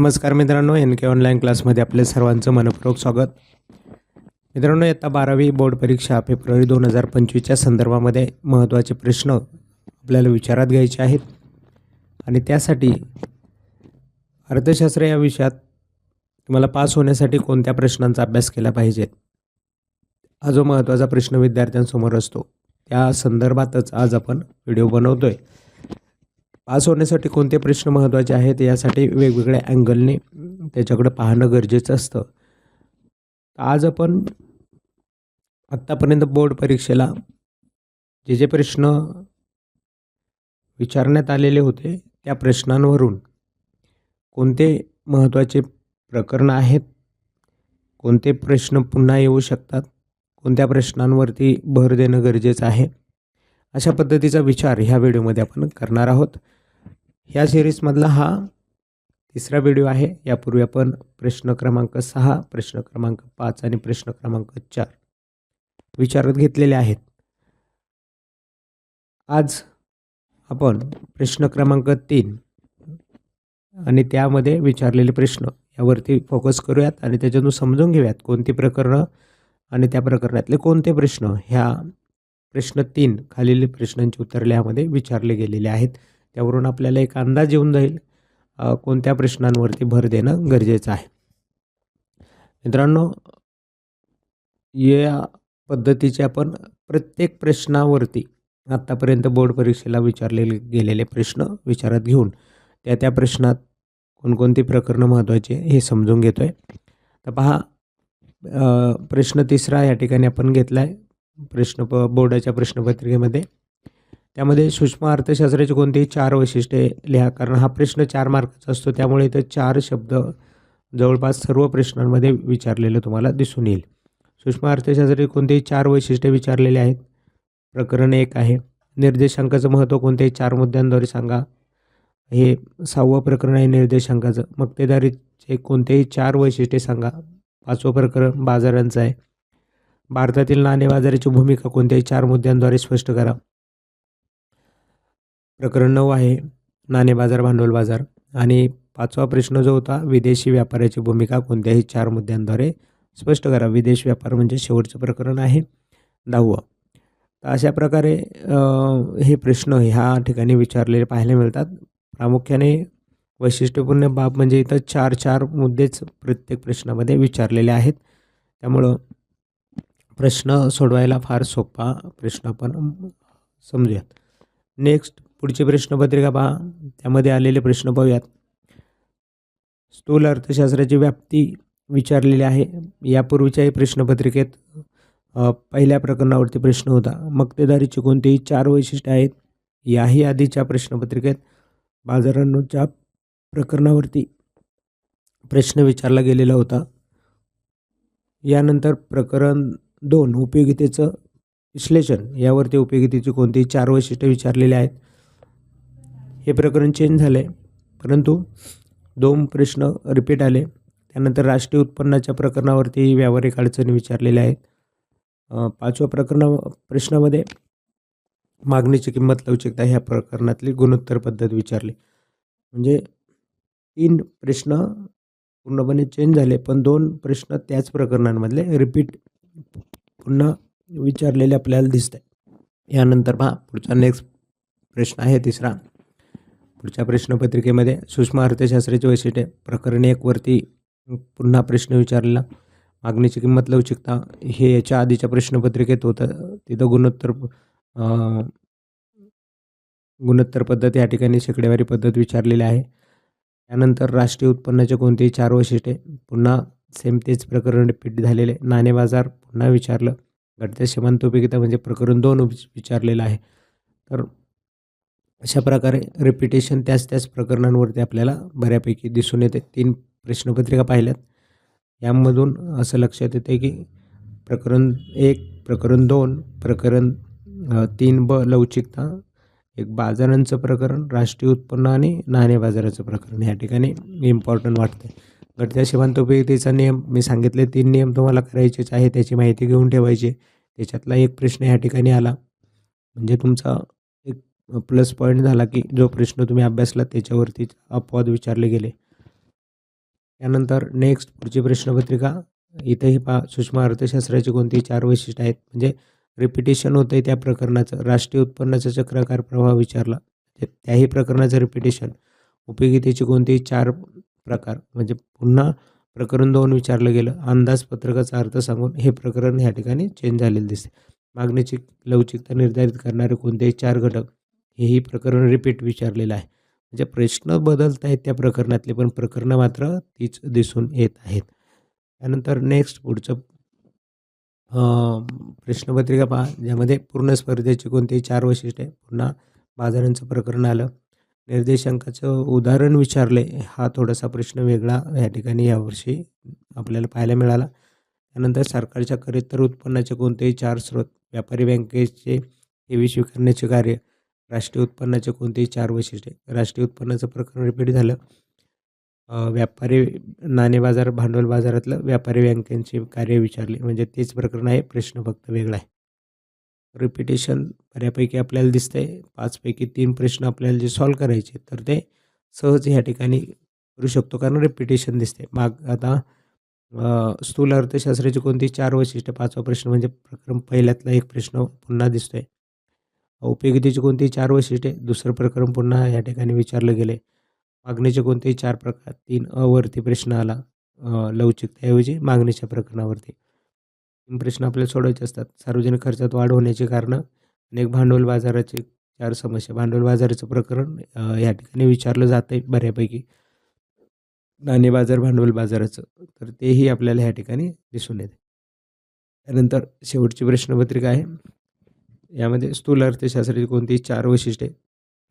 नमस्कार मित्रांनो एन के ऑनलाईन क्लासमध्ये आपले सर्वांचं मनपूर्वक स्वागत. मित्रांनो इयत्ता बारावी बोर्ड परीक्षा फेब्रुवारी दोन हजार पंचवीसच्या संदर्भामध्ये महत्त्वाचे प्रश्न आपल्याला विचारात घ्यायचे आहेत. आणि त्यासाठी अर्थशास्त्र या विषयात तुम्हाला पास होण्यासाठी कोणत्या प्रश्नांचा अभ्यास केला पाहिजे? हा जो महत्त्वाचा प्रश्न विद्यार्थ्यांसमोर असतो त्या संदर्भातच आज आपण व्हिडिओ बनवतो आहे पास होण्यासाठी कोणते प्रश्न महत्त्वाचे आहेत यासाठी वेगवेगळ्या अँगलने त्याच्याकडं पाहणं गरजेचं असतं. आज आपण आत्तापर्यंत बोर्ड परीक्षेला जे जे प्रश्न विचारण्यात आलेले होते त्या प्रश्नांवरून कोणते महत्त्वाचे प्रकरणं आहेत कोणते प्रश्न पुन्हा येऊ शकतात कोणत्या प्रश्नांवरती भर देणं गरजेचं आहे अशा पद्धतीचा विचार ह्या व्हिडिओमध्ये आपण करणार आहोत. ह्या सिरीजमधला हा तिसरा व्हिडिओ आहे. यापूर्वी आपण प्रश्न क्रमांक सहा प्रश्न क्रमांक पाच आणि प्रश्न क्रमांक चार विचारत घेतलेले आहेत. आज आपण प्रश्न क्रमांक तीन आणि त्यामध्ये विचारलेले प्रश्न यावरती फोकस करूयात आणि त्याच्यातून समजून घेऊयात कोणती प्रकरणं आणि त्या प्रकरणातले कोणते प्रश्न ह्या प्रश्न तीन खालील प्रश्नांची उत्तर यामध्ये विचारले गेलेले आहेत. त्यावरून आपल्याला एक अंदाज येऊन जाईल कोणत्या प्रश्नांवरती भर देणं गरजेचं आहे. मित्रांनो या पद्धतीचे आपण प्रत्येक प्रश्नावरती आत्तापर्यंत बोर्ड परीक्षेला विचारलेले गेलेले प्रश्न विचारात घेऊन त्या त्या प्रश्नात कोणकोणती प्रकरणं महत्त्वाची हे समजून घेतो आहे तर पहा प्रश्न तिसरा या ठिकाणी आपण घेतला आहे प्रश्न प बोर्डाच्या प्रश्नपत्रिकेमध्ये. त्यामध्ये सूक्ष्म अर्थशास्त्राची कोणतेही चार वैशिष्ट्ये लिहा कारण हा प्रश्न चार मार्काचा असतो. त्यामुळे इथं चार शब्द जवळपास सर्व प्रश्नांमध्ये विचारलेलं तुम्हाला दिसून येईल. सूक्ष्म अर्थशास्त्राची कोणतेही चार वैशिष्ट्ये विचारलेले आहेत? प्रकरण एक आहे. निर्देशांकाचं महत्त्व कोणत्याही चार मुद्द्यांद्वारे सांगा. हे सहावं प्रकरण आहे निर्देशांकाचं. मक्तेदारीचे कोणतेही चार वैशिष्ट्ये सांगा. पाचवं प्रकरण बाजारांचं आहे. भारतातील नाणेबाजाराची भूमिका कोणत्याही चार मुद्द्यांद्वारे स्पष्ट करा. प्रकरण नऊ आहे. नाणे बाजार भांडवल बाजार. आणि पाचवा प्रश्न जो होता विदेशी व्यापाराची भूमिका कोणत्याही चार मुद्द्यांद्वारे स्पष्ट करा. विदेश व्यापार म्हणजे शेवटचं प्रकरण आहे. दहावं. तर अशा प्रकारे हे प्रश्न ह्या ठिकाणी विचारलेले पाहायला मिळतात. प्रामुख्याने वैशिष्ट्यपूर्ण बाब म्हणजे इथं चार चार मुद्देच प्रत्येक प्रश्नामध्ये विचारलेले आहेत. त्यामुळं प्रश्न सोडवायला फार सोपा प्रश्न आपण समजूयात. नेक्स्ट पुढची प्रश्नपत्रिका पहा. त्यामध्ये आलेले प्रश्न पाहूयात. स्थूल अर्थशास्त्राची व्याप्ती विचारलेली आहे. यापूर्वीच्याही प्रश्नपत्रिकेत पहिल्या प्रकरणावरती प्रश्न होता. मक्तेदारीची कोणतीही चार वैशिष्ट्ये आहेत? याही आधीच्या प्रश्नपत्रिकेत. बाजारांच्या प्रकरणावरती प्रश्न विचारला गेलेला होता. यानंतर प्रकरण दोन उपयोगितेचं विश्लेषण. यावरती उपयोगितेची कोणतीही चार वैशिष्ट्ये विचारलेली आहेत. हे प्रकरण चेंज झालं आहे परंतु दोन प्रश्न रिपीट आले. त्यानंतर राष्ट्रीय उत्पन्नाच्या प्रकरणावरती व्यावहारिक अडचणी विचारलेल्या आहेत. पाचव्या प्रकरणा प्रश्नामध्ये मागणीची किंमत लवचिकता ह्या प्रकरणातली गुणोत्तर पद्धत विचारली. म्हणजे तीन प्रश्न पूर्णपणे चेंज झाले पण दोन प्रश्न त्याच प्रकरणांमधले रिपीट पुन्हा विचारलेले आपल्याला दिसत आहे यानंतर पहा पुढचा नेक्स्ट प्रश्न आहे तिसरा. पुढच्या प्रश्नपत्रिकेमध्ये सूक्ष्म अर्थशास्त्राची वैशिष्ट्ये प्रकरण एकवरती पुन्हा प्रश्न विचारलेला. मागणीची किंमत लवचिकता हे याच्या आधीच्या प्रश्नपत्रिकेत होतं. तिथं गुणोत्तर गुणोत्तर पद्धत या ठिकाणी शेकडेवारी पद्धत विचारलेली आहे. त्यानंतर राष्ट्रीय उत्पन्नाचे कोणतेही चार वैशिष्ट्ये पुन्हा सेम तेच प्रकरण रिपीट झालेले. नाणे बाजार पुन्हा विचारलं. घटत्या सीमांतोपयोगिता म्हणजे प्रकरण दोन विचारलेलं आहे. तर अशा प्रकारे रिपिटेशन त्याच त्याच प्रकरणांवरती आपल्याला बऱ्यापैकी दिसून येते. तीन प्रश्नपत्रिका पाहिल्यात. यामधून असं लक्षात येते की प्रकरण एक प्रकरण दोन प्रकरण तीन ब लवचिकता एक बाजारांचं प्रकरण राष्ट्रीय उत्पन्न आणि नाणे बाजाराचं प्रकरण या ठिकाणी इम्पॉर्टंट वाटते. घटत्या सीमांतोपयोगितेचा नियम मी सांगितले तीन नियम तुम्हाला करायचेच आहे त्याची माहिती घेऊन ठेवायची त्याच्यातला एक प्रश्न या ठिकाणी आला. म्हणजे तुमचा प्लस पॉईंट झाला की जो प्रश्न तुम्ही अभ्यासला त्याच्यावरती अपवाद विचारले गेले. त्यानंतर नेक्स्ट पुढची प्रश्नपत्रिका. इथंही पहा सूक्ष्म अर्थशास्त्राची कोणती चार वैशिष्ट्य आहेत. म्हणजे रिपिटेशन होतं आहे त्या प्रकरणाचं. राष्ट्रीय उत्पन्नाचा चक्राकार प्रभाव विचारला. म्हणजे त्याही प्रकरणाचं रिपिटेशन उपयोगितेची कोणतेही चार प्रकार. म्हणजे पुन्हा प्रकरण दोन विचारलं गेलं. अंदाजपत्रकाचा अर्थ सांगून हे प्रकरण ह्या ठिकाणी चेंज झालेलं दिसते मागणीची लवचिकता निर्धारित करणारे कोणतेही चार घटक हेही प्रकरण रिपीट विचारलेलं आहे. म्हणजे प्रश्न बदलत आहेत त्या प्रकरणातले पण प्रकरणं मात्र तीच दिसून येत आहेत. त्यानंतर नेक्स्ट पुढचं प्रश्नपत्रिका पहा ज्यामध्ये पूर्ण स्पर्धेची कोणतेही चार वैशिष्ट्य पुन्हा बाजारांचं प्रकरण आलं. निर्देशांकाचं उदाहरण विचारले हा थोडासा प्रश्न वेगळा या ठिकाणी यावर्षी आपल्याला पाहायला मिळाला. त्यानंतर सरकारच्या खरेतर उत्पन्नाचे कोणतेही चार स्रोत व्यापारी बँकेचे ठेवी स्वीकारण्याचे कार्य राष्ट्रीय उत्पन्नाचे कोणतेही चार वैशिष्ट्ये राष्ट्रीय उत्पन्नाचं प्रकरण रिपीट झालं. व्यापारी नाणे बाजार भांडवल बाजारातलं व्यापारी बँकांचे कार्य विचारले. म्हणजे तेच प्रकरण आहे. प्रश्न फक्त वेगळा आहे. रिपिटेशन बऱ्यापैकी आपल्याला दिसतंय. पाचपैकी तीन प्रश्न आपल्याला जे सॉल्व करायचे तर ते सहज ह्या ठिकाणी करू शकतो. कारण रिपिटेशन दिसते माग आता स्थूल अर्थशास्त्राची कोणती चार वैशिष्ट्य? पाचवा प्रश्न म्हणजे प्रकरण पहिल्यातला एक प्रश्न पुन्हा दिसतोय. उपयोगितेची कोणती चार वैशिष्ट्ये दुसरं प्रकरण पुन्हा या ठिकाणी विचारलं गेले मागणीचे कोणतेही चार प्रकार तीन अवरती प्रश्न आला लवचिकतेऐवजी मागणीच्या प्रकरणावरती. तीन प्रश्न आपल्याला सोडवायचे असतात. सार्वजनिक खर्चात वाढ होण्याची कारणं अनेक भांडवल बाजाराचे चार समस्या. भांडवल बाजाराचं प्रकरण या ठिकाणी विचारलं जातं आहे बऱ्यापैकी. नाणे बाजार भांडवल बाजाराचं. तर तेही आपल्याला ह्या ठिकाणी दिसून येते. त्यानंतर शेवटची प्रश्नपत्रिका आहे. यामध्ये स्थूल अर्थशास्त्राची कोणतीही चार वैशिष्ट्ये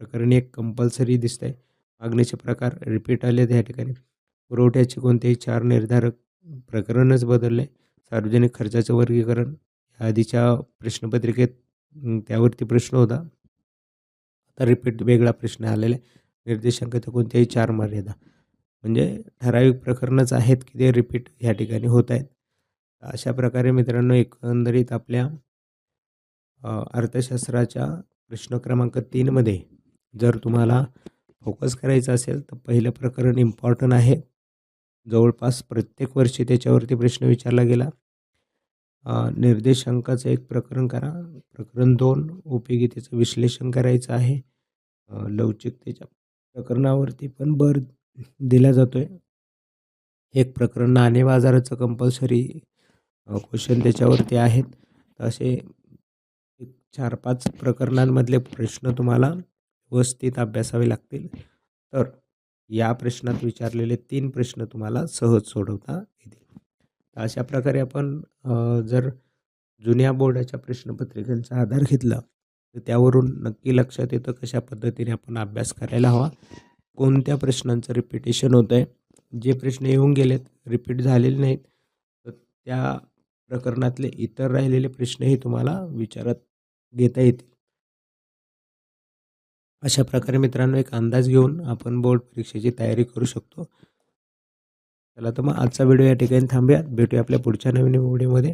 प्रकरणी एक कंपल्सरी दिसत आहे मागणीचे प्रकार रिपीट आले या ठिकाणी. पुरवठ्याचे कोणतेही चार निर्धारक प्रकरणच बदलले. सार्वजनिक खर्चाचं वर्गीकरण. या आधीच्या प्रश्नपत्रिकेत त्यावरती प्रश्न होता. आता रिपीट वेगळा प्रश्न आलेला आहे. तर कोणत्याही चार मर्यादा. म्हणजे ठराविक प्रकरणच आहेत की ते रिपीट ह्या ठिकाणी होत आहेत. अशा प्रकारे मित्रांनो एकंदरीत आपल्या अर्थशास्त्राच्या प्रश्न क्रमांक तीनमध्ये जर तुम्हाला फोकस करायचं असेल तर पहिलं प्रकरण इम्पॉर्टंट आहे. जवळपास प्रत्येक वर्षी त्याच्यावरती प्रश्न विचारला गेला. निर्देशांकाचं एक प्रकरण करा. प्रकरण दोन उपयोगितेचं विश्लेषण करायचं आहे. लवचिकतेच्या प्रकरणावरती पण भर दिला जातो आहे एक प्रकरण नाणे बाजाराचं कंपल्सरी क्वेश्चन त्याच्यावरती आहेत. असे चार पाच प्रकरणांमधले प्रश्न तुम्हाला व्यवस्थित अभ्यासावे लागतील. तर या प्रश्नात विचारलेले तीन प्रश्न तुम्हाला सहज सोडवता येतील. अशा प्रकारे आपण जर जुन्या बोर्डाच्या प्रश्नपत्रिकांचा आधार घेतला तर त्यावरून नक्की लक्षात येतं कशा पद्धतीने आपण अभ्यास करायला हवा. कोणत्या प्रश्नांचं रिपिटेशन होतं आहे जे प्रश्न येऊन गेलेत रिपीट झालेले नाहीत तर त्या प्रकरणातले इतर राहिलेले प्रश्नही तुम्हाला विचारत घेता येतील. अशा प्रकारे मित्रांनो एक अंदाज घेऊन आपण बोर्ड परीक्षेची तयारी करू शकतो. चला तर मग आजचा व्हिडिओ या ठिकाणी थांबूया भेटूया आपल्या पुढच्या नवीन व्हिडिओमध्ये.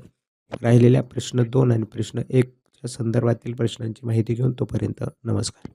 राहिलेल्या प्रश्न दोन आणि प्रश्न एकच्या संदर्भातील प्रश्नांची माहिती घेऊन तोपर्यंत नमस्कार.